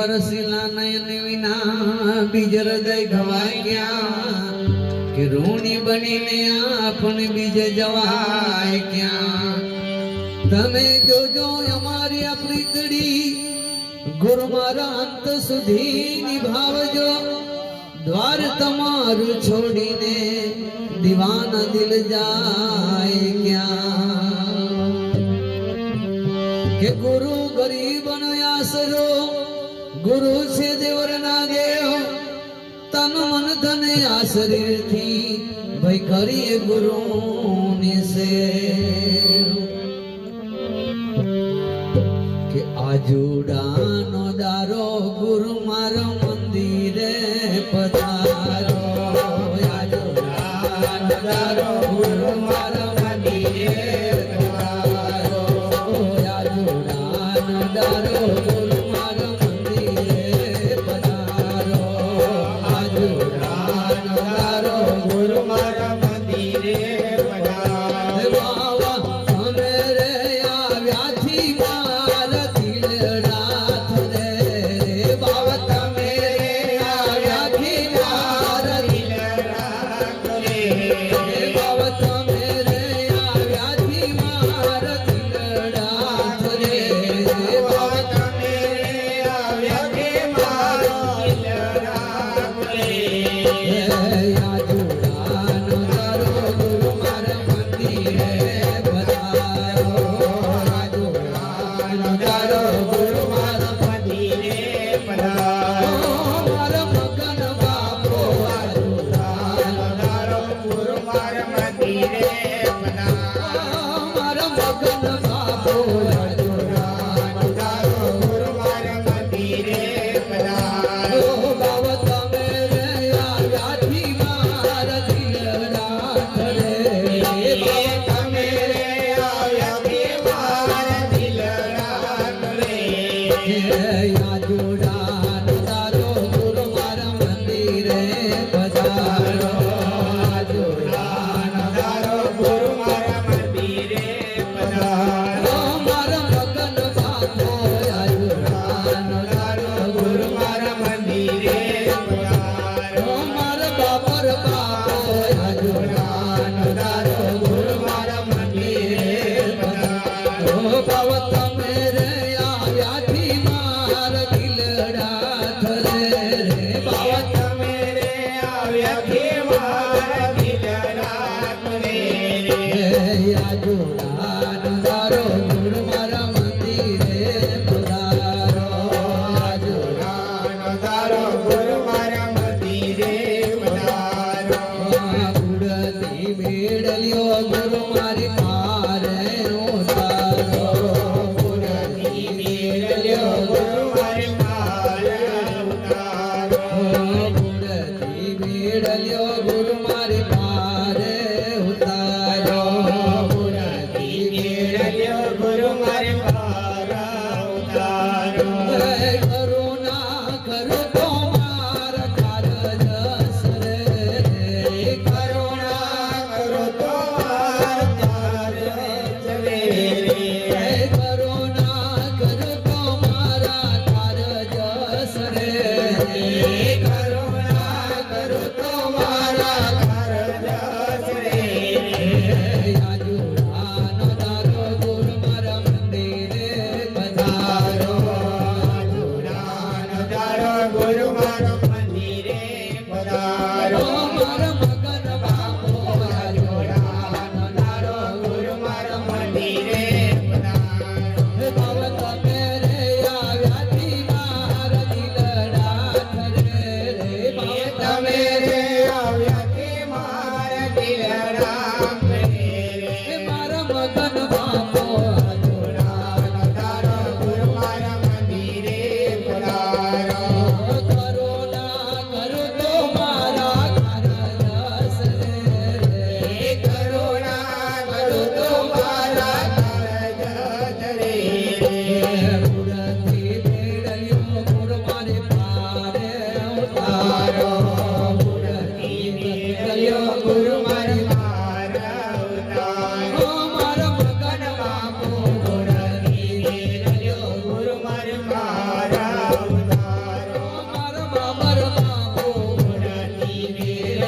વરસીલા નયન વિના બીજ હૃદય ઘવાય ક્યાં કે ઋણી બનીને આપણે બીજ જવાય ક્યાં તમે જોજો અમારી આ પ્રીતડી ગુરુ મારા અંત સુધી નિભાવજો દ્વાર તમારું છોડીને દીવાન દિલ જાય ક્યાં કે ગુરુ ગરીબનો આસરો ગુરુ છે દેવરના દેવ તન મન ધન આ શરીરથી ભઈ કરીએ ગુરુની સે કે આજુડાનો દારો ગુરુ મારો મેળલ્યો ગુરુ મારી ગુડતી મેળલ્યો ગુરુ મારી પારે ઉતારો ગુડતી ગુરુ મારે પારા एक